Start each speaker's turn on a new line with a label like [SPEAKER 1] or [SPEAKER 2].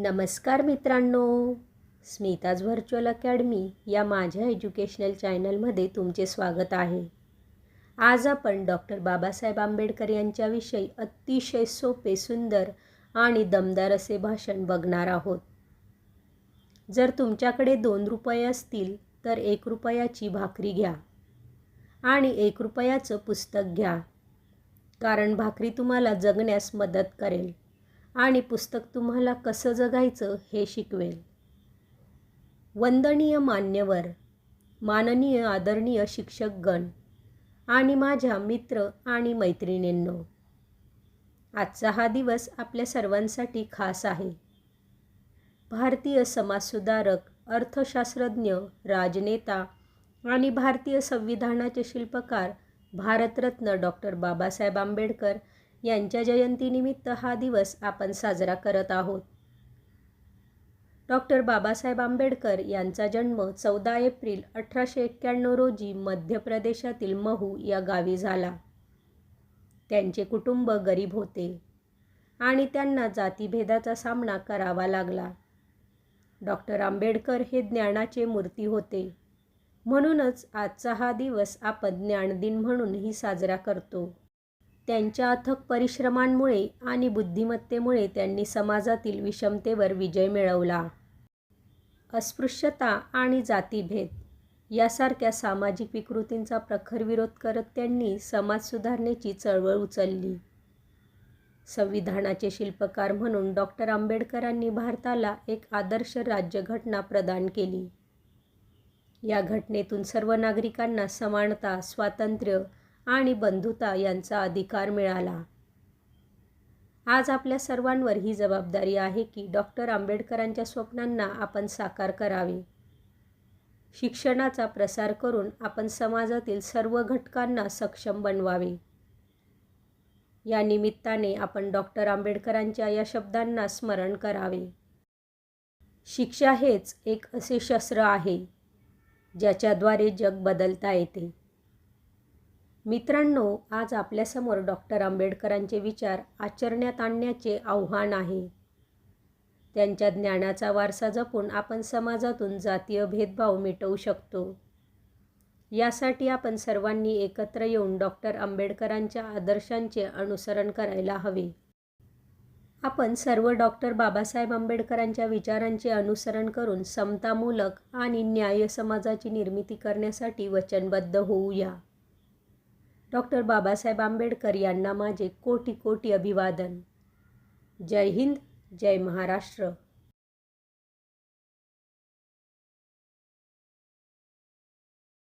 [SPEAKER 1] नमस्कार मित्रांनो. Smita's virtual academy या माझ्या एज्युकेशनल चॅनलमध्ये तुमचे स्वागत आहे. आज आपण डॉक्टर बाबासाहेब आंबेडकर यांच्याविषयी अतिशय सोपे सुंदर आणि दमदार असे भाषण बघणार आहोत. जर तुमच्याकडे दोन रुपये असतील तर एक रुपयाची भाकरी घ्या आणि एक रुपयाचं पुस्तक घ्या. कारण भाकरी तुम्हाला जगण्यास मदत करेल. आणि पुस्तक तुम्हाला कसं जगायचं हे शिकवेल. वंदनीय मान्यवर माननीय आदरणीय शिक्षकगण आणि माझ्या मित्र आणि मैत्रिणींनो आजचा हा दिवस आपल्या सर्वांसाठी खास आहे. भारतीय समाजसुधारक अर्थशास्त्रज्ञ राजनेता आणि भारतीय संविधानाचे शिल्पकार भारतरत्न डॉक्टर बाबासाहेब आंबेडकर यांच्या जयंतीनिमित्त हा दिवस आपण साजरा करत आहोत. डॉक्टर बाबासाहेब आंबेडकर यांचा जन्म चौदा एप्रिल अठराशे एक्क्याण्णव रोजी मध्य प्रदेशातील महू या गावी झाला. त्यांचे कुटुंब गरीब होते आणि त्यांना जातीभेदाचा सामना करावा लागला. डॉक्टर आंबेडकर हे ज्ञानाचे मूर्ती होते. म्हणूनच आजचा हा दिवस आपण ज्ञानदिन म्हणूनही साजरा करतो. त्यांच्या अथक परिश्रमांमुळे आणि बुद्धिमत्तेमुळे त्यांनी समाजातील विषमतेवर विजय मिळवला. अस्पृश्यता आणि जातीभेद यासारख्या सामाजिक विकृतींचा प्रखर विरोध करत त्यांनी समाज सुधारणेची चळवळ उचलली. संविधानाचे शिल्पकार म्हणून डॉक्टर आंबेडकरांनी भारताला एक आदर्श राज्यघटना प्रदान केली. या घटनेतून सर्व नागरिकांना समानता स्वातंत्र्य आणि बंधुता यांचा अधिकार मिळाला. आज आपल्या सर्वांवर ही जबाबदारी आहे की डॉक्टर आंबेडकरांच्या स्वप्नांना आपण साकार करावे. शिक्षणाचा प्रसार करून आपण समाजातील सर्व घटकांना सक्षम बनवावे. या निमित्ताने आपण डॉक्टर आंबेडकरांच्या या शब्दांना स्मरण करावे. शिक्षा हेच एक असे शस्त्र आहे ज्याच्याद्वारे जग बदलता येते. मित्रांनो आज आपल्यासमोर डॉक्टर आंबेडकरांचे विचार आचरण्यात आणण्याचे आव्हान आहे. त्यांच्या ज्ञानाचा वारसा जपून आपण समाजातून जातीय भेदभाव मिटवू शकतो. यासाठी आपण सर्वांनी एकत्र येऊन डॉक्टर आंबेडकरांच्या आदर्शांचे अनुसरण करायला हवे. आपण सर्व डॉक्टर बाबासाहेब आंबेडकरांच्या विचारांचे अनुसरण करून समतामूलक आणि न्याय समाजाची निर्मिती करण्यासाठी वचनबद्ध होऊया. डॉक्टर बाबासाहेब आंबेडकर यांना माझे कोटी कोटी अभिवादन. जय हिंद जय महाराष्ट्र.